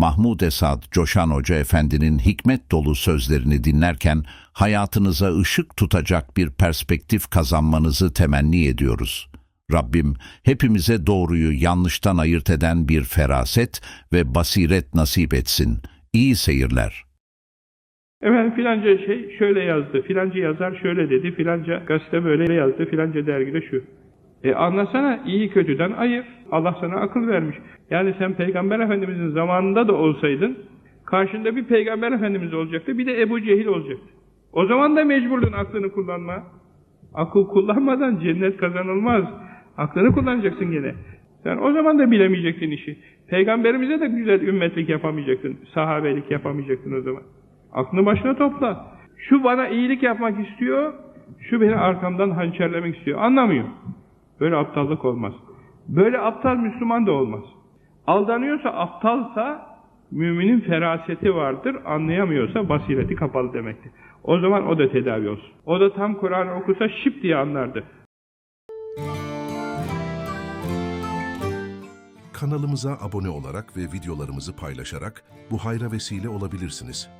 Mahmud Esad Coşan Hoca Efendi'nin hikmet dolu sözlerini dinlerken hayatınıza ışık tutacak bir perspektif kazanmanızı temenni ediyoruz. Rabbim hepimize doğruyu yanlıştan ayırt eden bir feraset ve basiret nasip etsin. İyi seyirler. Efendim filanca şey şöyle yazdı, filanca yazar şöyle dedi, filanca gazete böyle yazdı, filanca dergide şu. E anlasana iyi kötüden ayır. Allah sana akıl vermiş. Yani sen Peygamber Efendimizin zamanında da olsaydın, karşında bir Peygamber Efendimiz olacaktı, bir de Ebu Cehil olacaktı. O zaman da mecburdun aklını kullanma. Akıl kullanmadan cennet kazanılmaz. Aklını kullanacaksın gene. Sen o zaman da bilemeyecektin işi. Peygamberimize de güzel ümmetlik yapamayacaktın, sahabelik yapamayacaktın o zaman. Aklını başına topla. Şu bana iyilik yapmak istiyor, şu beni arkamdan hançerlemek istiyor. Anlamıyor. Böyle aptallık olmaz. Böyle aptal Müslüman da olmaz. Aldanıyorsa, aptalsa, müminin feraseti vardır, anlayamıyorsa basireti kapalı demektir. O zaman o da tedavi olsun. O da tam Kur'an okusa şıp diye anlardı. Kanalımıza abone olarak ve videolarımızı paylaşarak bu hayra vesile olabilirsiniz.